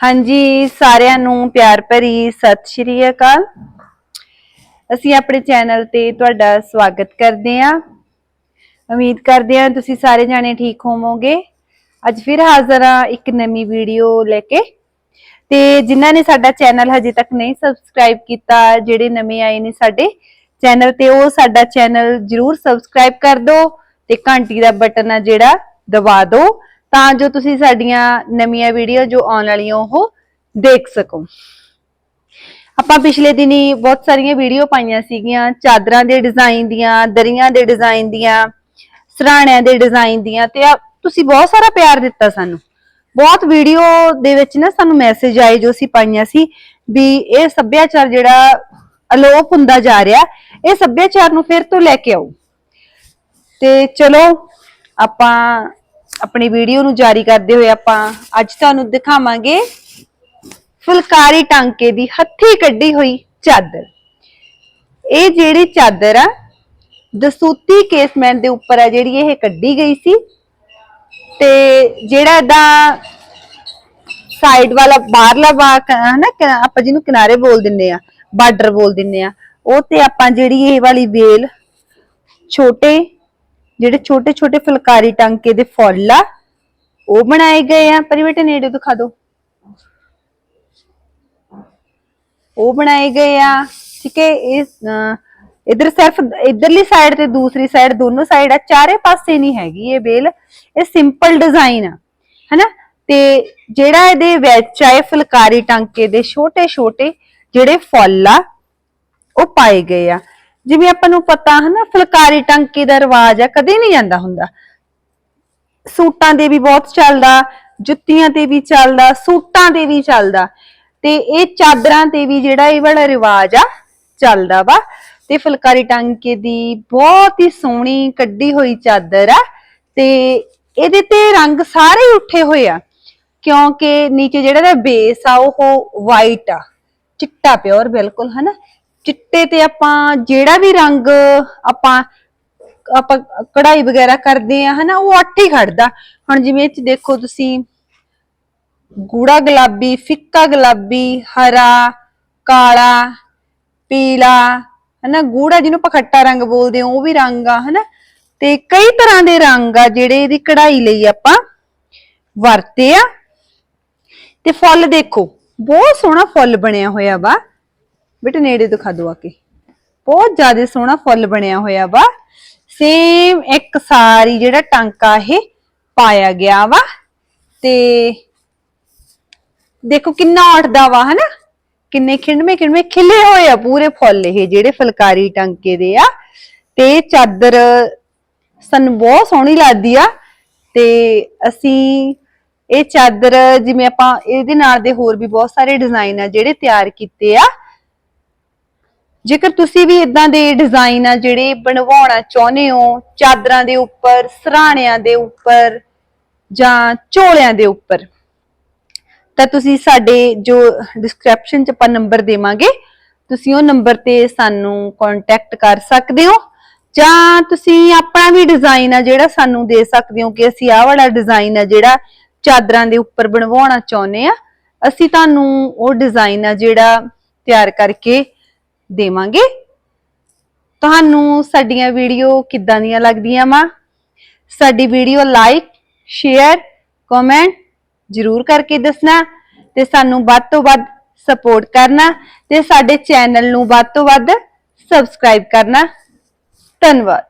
ਹਾਂਜੀ, ਸਾਰਿਆਂ ਨੂੰ ਪਿਆਰ ਭਰੀ ਸਤਿ ਸ਼੍ਰੀ ਅਕਾਲ। ਅਸੀਂ ਆਪਣੇ ਚੈਨਲ ਤੇ ਤੁਹਾਡਾ ਸਵਾਗਤ ਕਰਦੇ ਹਾਂ। ਉਮੀਦ ਕਰਦੇ ਹਾਂ ਤੁਸੀਂ ਸਾਰੇ ਜਾਣੇ ਠੀਕ ਹੋਵੋਗੇ। ਅੱਜ ਫਿਰ ਹਾਜ਼ਰ ਹਾਂ ਇੱਕ ਨਵੀਂ ਵੀਡੀਓ ਲੈ ਕੇ। ਤੇ ਜਿਨ੍ਹਾਂ ਨੇ ਸਾਡਾ ਚੈਨਲ ਹਜੇ ਤੱਕ ਨਹੀਂ ਸਬਸਕ੍ਰਾਈਬ ਕੀਤਾ, ਜਿਹੜੇ ਨਵੇਂ ਆਏ ਨੇ ਸਾਡੇ ਚੈਨਲ ਤੇ, ਉਹ ਸਾਡਾ ਚੈਨਲ ਜਰੂਰ ਸਬਸਕ੍ਰਾਈਬ ਕਰ ਦਿਓ ਤੇ ਘੰਟੀ ਦਾ ਬਟਨ ਆ ਜਿਹੜਾ, ਦਬਾ ਦਿਓ। ਤਾਂ ਜੋ ਤੁਸੀਂ ਸਾਡੀਆਂ ਨਵੀਆਂ ਵੀਡੀਓ ਜੋ ਆਉਣ ਵਾਲੀਆਂ ਉਹ ਦੇਖ ਸਕੋ। ਆਪਾਂ ਪਿਛਲੇ ਦਿਨੀ ਬਹੁਤ ਸਾਰੀਆਂ ਵੀਡੀਓ ਪਾਈਆਂ ਸੀਗੀਆਂ, ਚਾਦਰਾਂ ਦੇ ਡਿਜ਼ਾਈਨ ਦੀਆਂ, ਦਰੀਆਂ ਦੇ ਡਿਜ਼ਾਈਨ ਦੀਆਂ, ਸਰਾਣਿਆਂ ਦੇ ਡਿਜ਼ਾਈਨ ਦੀਆਂ ਤੇ ਤੁਸੀਂ ਬਹੁਤ ਸਾਰਾ ਪਿਆਰ ਦਿੱਤਾ ਸਾਨੂੰ। ਬਹੁਤ ਵੀਡੀਓ ਦੇ ਵਿੱਚ ਨਾ ਸਾਨੂੰ ਮੈਸੇਜ ਆਏ ਜੋ ਅਸੀਂ ਪਾਈਆਂ ਸੀ ਵੀ ਇਹ ਸੱਭਿਆਚਾਰ ਜਿਹੜਾ ਅਲੋਪ ਹੁੰਦਾ ਜਾ ਰਿਹਾ, ਇਹ ਸੱਭਿਆਚਾਰ ਨੂੰ ਫਿਰ ਤੋਂ ਲੈ ਕੇ ਆਓ। ਤੇ ਚਲੋ, ਆਪਾਂ ਆਪਣੀ ਵੀਡੀਓ ਨੂੰ ਜਾਰੀ ਕਰਦੇ ਹੋਏ ਆਪਾਂ ਅੱਜ ਤੁਹਾਨੂੰ ਦਿਖਾਵਾਂਗੇ ਫੁਲਕਾਰੀ ਟਾਂਕੇ ਦੀ ਹੱਥੀ ਕੱਢੀ ਹੋਈ ਚਾਦਰ। ਇਹ ਜਿਹੜੀ ਚਾਦਰ ਆ, ਦਸੂਤੀ ਕੇਸਮੈਂਟ ਦੇ ਉੱਪਰ ਆ ਜਿਹੜੀ ਇਹ ਕੱਢੀ ਗਈ ਸੀ ਤੇ ਜਿਹੜਾ ਇਹਦਾ ਸਾਈਡ ਵਾਲਾ ਬਾਹਰਲਾ ਬਾਕ ਹਨਾ, ਕਿ ਆਪਾਂ ਜਿਹਨੂੰ ਕਿਨਾਰੇ ਬੋਲ ਦਿੰਨੇ ਆ, ਬਾਰਡਰ ਬੋਲ ਦਿੰਨੇ ਆ, ਉਹ ਤੇ ਆਪਾਂ ਜਿਹੜੀ ਇਹ ਵਾਲੀ ਵੇਲ ਛੋਟੇ ਜਿਹੜੇ ਛੋਟੇ ਛੋਟੇ ਫੁਲਕਾਰੀ ਟਾਂਕੇ ਦੇ ਫੁੱਲ ਆ, ਉਹ ਬਣਾਏ ਗਏ ਆ। ਪਰ ਬੇਟੇ, ਨੇੜੇ ਦਿਖਾ ਦਿਓ। ਉਹ ਬਣਾਏ ਗਏ ਆ। ਠੀਕ ਹੈ, ਇਹ ਇਧਰ ਸਿਰਫ ਇਧਰਲੀ ਸਾਈਡ ਤੇ ਦੂਸਰੀ ਸਾਈਡ ਦੋਨੋਂ ਸਾਈਡ ਆ, ਚਾਰੇ ਪਾਸੇ ਨਹੀਂ ਹੈਗੀ ਇਹ ਬੇਲ। ਇਹ ਸਿੰਪਲ ਡਿਜ਼ਾਈਨ ਆ, ਹੈਨਾ? ਤੇ ਜਿਹੜਾ ਇਹਦੇ ਵਿੱਚ ਆਏ ਫੁਲਕਾਰੀ ਟਾਂਕੇ ਦੇ ਛੋਟੇ ਛੋਟੇ ਜਿਹੜੇ ਫੁੱਲ ਆ, ਉਹ ਪਾਏ ਗਏ ਆ। ਜਿਵੇਂ ਆਪਾਂ ਨੂੰ ਪਤਾ ਹਨਾ ਫੁਲਕਾਰੀ ਟਾਂਕੇ ਦਾ ਰਿਵਾਜ ਆ, ਕਦੇ ਨਹੀਂ ਜਾਂਦਾ ਹੁੰਦਾ। ਸੂਟਾਂ ਦੇ ਵੀ ਬਹੁਤ ਚੱਲਦਾ, ਜੁੱਤੀਆਂ ਤੇ ਵੀ ਚੱਲਦਾ, ਸੂਟਾਂ ਤੇ ਵੀ ਚੱਲਦਾ। ਤੇ ਇਹ ਚਾਦਰਾਂ ਤੇ ਵੀ ਜਿਹੜਾ ਇਹ ਵਾਲਾ ਰਿਵਾਜ ਆ, ਚੱਲਦਾ ਵਾ। ਤੇ ਫੁਲਕਾਰੀ ਟਾਂਕੇ ਦੀ ਬਹੁਤ ਹੀ ਸੋਹਣੀ ਕੱਢੀ ਹੋਈ ਚਾਦਰ ਆ। ਤੇ ਇਹਦੇ ਤੇ ਰੰਗ ਸਾਰੇ ਹੀ ਉੱਠੇ ਹੋਏ ਆ, ਕਿਉਂਕਿ ਨੀਚੇ ਜਿਹੜਾ ਦਾ ਬੇਸ ਆ, ਉਹ ਵਾਈਟ ਆ। ਚਿੱਟਾ ਪਿਓਰ ਬਿਲਕੁਲ, ਹਨਾ? ਚਿੱਟੇ ਤੇ ਆਪਾਂ ਜਿਹੜਾ ਵੀ ਰੰਗ ਆਪਾਂ ਆਪਾਂ ਕਢਾਈ ਵਗੈਰਾ ਕਰਦੇ ਆ, ਹਨਾ, ਉਹ ਅੱਠ ਹੀ ਖੜਦਾ। ਹੁਣ ਜਿਵੇਂ ਇਹ ਚ ਦੇਖੋ ਤੁਸੀਂ, ਗੂੜਾ ਗੁਲਾਬੀ, ਫਿੱਕਾ ਗੁਲਾਬੀ, ਹਰਾ, ਕਾਲਾ, ਪੀਲਾ, ਹਨਾ, ਗੂੜਾ ਜਿਹਨੂੰ ਆਪਾਂ ਖੱਟਾ ਰੰਗ ਬੋਲਦੇ ਹਾਂ ਉਹ ਵੀ ਰੰਗ ਆ, ਹਨਾ। ਤੇ ਕਈ ਤਰ੍ਹਾਂ ਦੇ ਰੰਗ ਆ ਜਿਹੜੇ ਇਹਦੀ ਕਢਾਈ ਲਈ ਆਪਾਂ ਵਰਤੇ ਆ। ਤੇ ਫੁੱਲ ਦੇਖੋ, ਬਹੁਤ ਸੋਹਣਾ ਫੁੱਲ ਬਣਿਆ ਹੋਇਆ ਵਾ। ਬੇਟੇ ਨੇੜੇ ਦਿਖਾ ਦੋ ਆ ਕੇ। ਬਹੁਤ ਜ਼ਿਆਦਾ ਸੋਹਣਾ ਫੁੱਲ ਬਣਿਆ ਹੋਇਆ ਵਾ। ਸੇਮ ਇੱਕ ਸਾਰੀ ਜਿਹੜਾ ਟਾਂਕਾ ਇਹ ਪਾਇਆ ਗਿਆ ਵਾ। ਤੇ ਦੇਖੋ ਕਿੰਨਾ ਉੱਠਦਾ ਵਾ, ਹਨਾ? ਕਿੰਨੇ ਖਿੰਡਵੇਂ ਖਿੰਡਵੇਂ ਖਿਲੇ ਹੋਏ ਆ ਪੂਰੇ ਫੁੱਲ ਇਹ ਜਿਹੜੇ ਫੁਲਕਾਰੀ ਟਾਂਕੇ ਦੇ ਆ। ਤੇ ਚਾਦਰ ਸਾਨੂੰ ਬਹੁਤ ਸੋਹਣੀ ਲੱਗਦੀ ਆ। ਤੇ ਅਸੀਂ ਇਹ ਚਾਦਰ ਜਿਵੇਂ ਆਪਾਂ ਇਹਦੇ ਨਾਲ ਦੇ ਹੋਰ ਵੀ ਬਹੁਤ ਸਾਰੇ ਡਿਜ਼ਾਈਨ ਆ ਜਿਹੜੇ ਤਿਆਰ ਕੀਤੇ ਆ। ਜੇਕਰ ਤੁਸੀਂ ਵੀ ਇਦਾਂ ਦੇ ਡਿਜ਼ਾਈਨ ਆ ਜਿਹੜੇ ਬਣਵਾਉਣਾ ਚਾਹੁੰਦੇ ਹੋ, ਚਾਦਰਾਂ ਦੇ ਉੱਪਰ, ਸਰਾਣਿਆਂ ਦੇ ਉੱਪਰ ਜਾਂ ਝੋਲਿਆਂ ਦੇ ਉੱਪਰ, ਤਾਂ ਤੁਸੀਂ ਸਾਡੇ ਜੋ ਡਿਸਕ੍ਰਿਪਸ਼ਨ ਚ ਆਪਾਂ ਨੰਬਰ ਦੇਵਾਂਗੇ, ਤੁਸੀਂ ਉਹ ਨੰਬਰ ਤੇ ਸਾਨੂੰ ਕੰਟੈਕਟ ਕਰ ਸਕਦੇ ਹੋ। ਜਾਂ ਤੁਸੀਂ ਆਪਣਾ ਵੀ ਡਿਜ਼ਾਈਨ ਆ ਜਿਹੜਾ ਸਾਨੂੰ ਦੇ ਸਕਦੇ ਹੋ ਕਿ ਅਸੀਂ ਆਹ ਵਾਲਾ ਡਿਜ਼ਾਈਨ ਆ ਜਿਹੜਾ ਚਾਦਰਾਂ ਦੇ ਉੱਪਰ ਬਣਵਾਉਣਾ ਚਾਹੁੰਦੇ ਆ, ਅਸੀਂ ਤੁਹਾਨੂੰ ਉਹ ਡਿਜ਼ਾਈਨ ਆ ਜਿਹੜਾ ਤਿਆਰ ਕਰਕੇ ਦੇਵਾਂਗੇ। ਤੁਹਾਨੂੰ ਸਾਡੀਆਂ ਵੀਡੀਓ ਕਿੱਦਾਂ ਦੀਆਂ ਲੱਗਦੀਆਂ ਵਾ? ਸਾਡੀ ਵੀਡੀਓ ਲਾਈਕ ਸ਼ੇਅਰ ਕਮੈਂਟ ਜਰੂਰ ਕਰਕੇ ਦੱਸਣਾ ਤੇ ਸਾਨੂੰ ਵੱਧ ਤੋਂ ਵੱਧ ਸਪੋਰਟ ਕਰਨਾ ਤੇ ਸਾਡੇ ਚੈਨਲ ਨੂੰ ਵੱਧ ਤੋਂ ਵੱਧ ਸਬਸਕ੍ਰਾਈਬ ਕਰਨਾ। ਧੰਨਵਾਦ।